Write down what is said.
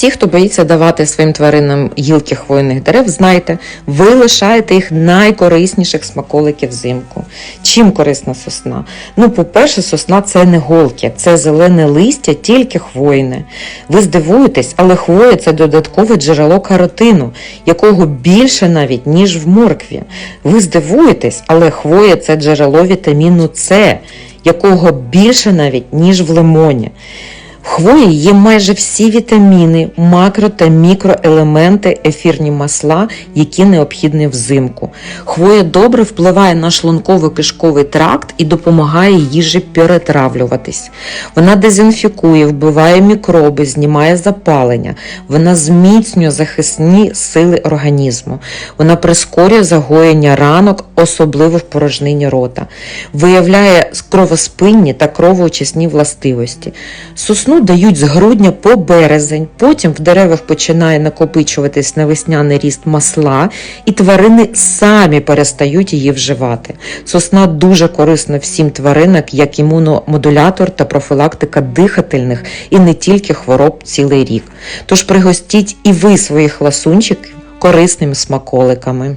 всі, хто боїться давати своїм тваринам гілки хвойних дерев, знайте, ви лишаєте їх найкорисніших смаколиків взимку. Чим корисна сосна? Ну, по-перше, сосна це не голки, це зелене листя, тільки хвойне. Ви здивуєтесь, але хвоя це додаткове джерело каротину, якого більше навіть, ніж в моркві. Ви здивуєтесь, але хвоя це джерело вітаміну С, якого більше навіть, ніж в лимоні. В хвої є майже всі вітаміни, макро та мікроелементи, ефірні масла, які необхідні взимку. Хвоя добре впливає на шлунково-кишковий тракт і допомагає їжі перетравлюватись. Вона дезінфікує, вбиває мікроби, знімає запалення, вона зміцнює захисні сили організму, вона прискорює загоєння ранок, особливо в порожнині рота, виявляє кровоспинні та кровоочисні властивості. Сосну дають з грудня по березень, потім в деревах починає накопичуватись на весняний ріст масла, і тварини самі перестають її вживати. Сосна дуже корисна всім тваринам як імуномодулятор та профілактика дихательних і не тільки хвороб цілий рік. Тож пригостіть і ви своїх ласунчиків корисними смаколиками.